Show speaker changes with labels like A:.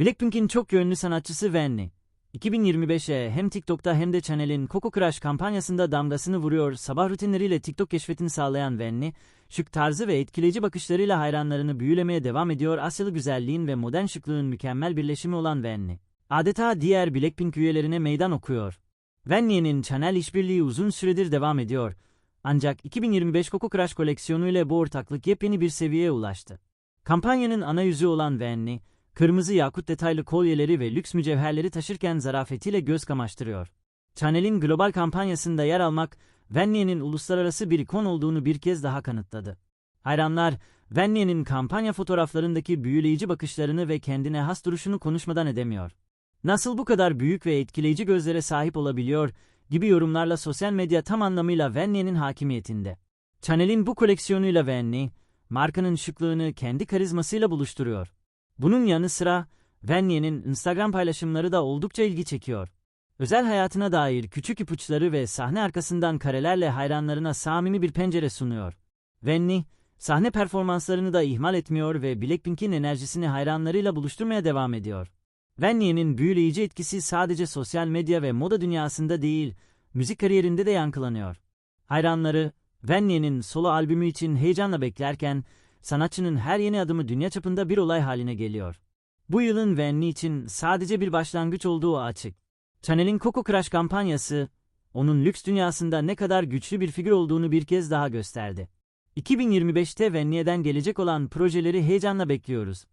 A: Blackpink'in çok yönlü sanatçısı Wenny. 2025'e hem TikTok'ta hem de Chanel'in Coco Crush kampanyasında damgasını vuruyor. Sabah rutinleriyle TikTok keşfetini sağlayan Wenny, şık tarzı ve etkileyici bakışlarıyla hayranlarını büyülemeye devam ediyor. Asyalı güzelliğin ve modern şıklığın mükemmel birleşimi olan Wenny. Adeta diğer Blackpink üyelerine meydan okuyor. Wenny'nin Chanel işbirliği uzun süredir devam ediyor. Ancak 2025 Coco Crush koleksiyonu ile bu ortaklık yepyeni bir seviyeye ulaştı. Kampanyanın ana yüzü olan Wenny, kırmızı yakut detaylı kolyeleri ve lüks mücevherleri taşırken zarafetiyle göz kamaştırıyor. Chanel'in global kampanyasında yer almak, Wenny'nin uluslararası bir ikon olduğunu bir kez daha kanıtladı. Hayranlar, Wenny'nin kampanya fotoğraflarındaki büyüleyici bakışlarını ve kendine has duruşunu konuşmadan edemiyor. Nasıl bu kadar büyük ve etkileyici gözlere sahip olabiliyor gibi yorumlarla sosyal medya tam anlamıyla Wenny'nin hakimiyetinde. Chanel'in bu koleksiyonuyla Wenny, markanın şıklığını kendi karizmasıyla buluşturuyor. Bunun yanı sıra Wenny'nin Instagram paylaşımları da oldukça ilgi çekiyor. Özel hayatına dair küçük ipuçları ve sahne arkasından karelerle hayranlarına samimi bir pencere sunuyor. Wenny, sahne performanslarını da ihmal etmiyor ve Blackpink'in enerjisini hayranlarıyla buluşturmaya devam ediyor. Wenny'nin büyüleyici etkisi sadece sosyal medya ve moda dünyasında değil, müzik kariyerinde de yankılanıyor. Hayranları, Wenny'nin solo albümü için heyecanla beklerken, sanatçının her yeni adımı dünya çapında bir olay haline geliyor. Bu yılın Wenny için sadece bir başlangıç olduğu açık. Chanel'in Coco Crush kampanyası, onun lüks dünyasında ne kadar güçlü bir figür olduğunu bir kez daha gösterdi. 2025'te Wenny'den gelecek olan projeleri heyecanla bekliyoruz.